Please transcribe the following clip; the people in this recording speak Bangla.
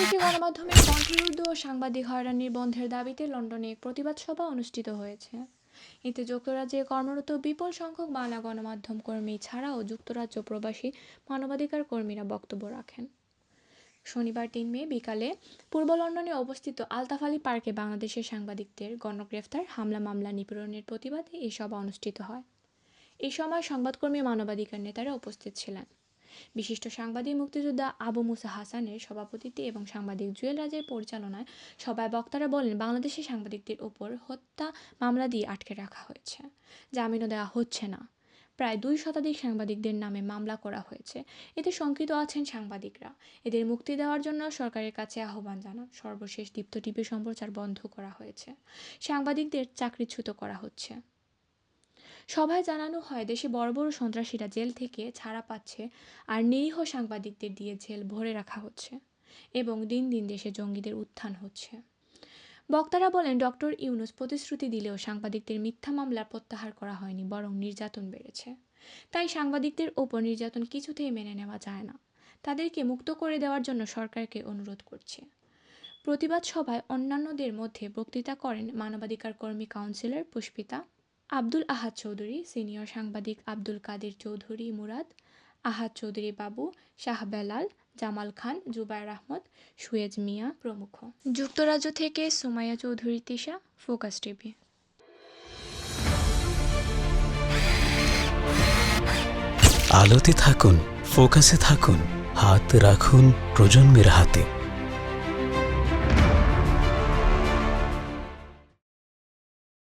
বাংলাদেশি গণমাধ্যমের কণ্ঠরোধ ও সাংবাদিক হয়রানির বন্ধের দাবিতে লন্ডনে এক প্রতিবাদ সভা অনুষ্ঠিত হয়েছে। এতে যুক্তরাজ্যে কর্মরত বিপুল সংখ্যক বাংলা গণমাধ্যম কর্মী ছাড়াও যুক্তরাজ্য প্রবাসী মানবাধিকার কর্মীরা বক্তব্য রাখেন। শনিবার তিন মে বিকালে পূর্ব লন্ডনে অবস্থিত আলতাফ আলী পার্কে বাংলাদেশের সাংবাদিকদের গণগ্রেফতার, হামলা, মামলা নিপীড়নের প্রতিবাদে এই সভা অনুষ্ঠিত হয়। এই সময় সংবাদকর্মী মানবাধিকার নেতারা উপস্থিত ছিলেন। বিশিষ্ট সাংবাদিক মুক্তিযোদ্ধা আবু মুসা হাসানের সভাপতিত্বে এবং সাংবাদিক জুয়েল রাজের পরিচালনায় সভায় বক্তারা বলেন, বাংলাদেশের সাংবাদিকদের ওপর হত্যা মামলা দিয়ে আটকে রাখা হয়েছে। জামিনও দেওয়া হচ্ছে না। প্রায় দুই শতাধিক সাংবাদিকদের নামে মামলা করা হয়েছে। এতে শঙ্কিত আছেন সাংবাদিকরা। এদের মুক্তি দেওয়ার জন্য সরকারের কাছে আহ্বান জানান। সর্বশেষ দীপ্ত টিভি সম্প্রচার বন্ধ করা হয়েছে। সাংবাদিকদের চাকরিচ্যুত করা হচ্ছে। সভায় জানানো হয়, দেশে বড় বড় সন্ত্রাসীরা জেল থেকে ছাড়া পাচ্ছে আর নিরীহ সাংবাদিকদের দিয়ে জেল ভরে রাখা হচ্ছে এবং দিন দিন দেশে জঙ্গিদের উত্থান হচ্ছে। বক্তারা বলেন, ডক্টর ইউনুস প্রতিশ্রুতি দিলেও সাংবাদিকদের মিথ্যা মামলা প্রত্যাহার করা হয়নি, বরং নির্যাতন বেড়েছে। তাই সাংবাদিকদের ওপর নির্যাতন কিছুতেই মেনে নেওয়া যায় না। তাদেরকে মুক্ত করে দেওয়ার জন্য সরকারকে অনুরোধ করছে। প্রতিবাদ সভায় অন্যান্যদের মধ্যে বক্তৃতা করেন মানবাধিকার কর্মী কাউন্সিলর পুষ্পিতা আব্দুল আহাদ চৌধুরী, সিনিয়র সাংবাদিক আব্দুল কাদের চৌধুরী মুরাদ, আহাদ চৌধুরী বাবু, শাহ বেলাল, জামাল খান, জুবায়ের আহমদ, সুয়েজ মিয়া প্রমুখ। যুক্তরাজ্য থেকে সুমাইয়া চৌধুরী, তিশা, ফোকাস টিভি। আলোতে থাকুন, ফোকাসে থাকুন, হাত রাখুন প্রজন্মের হাতে।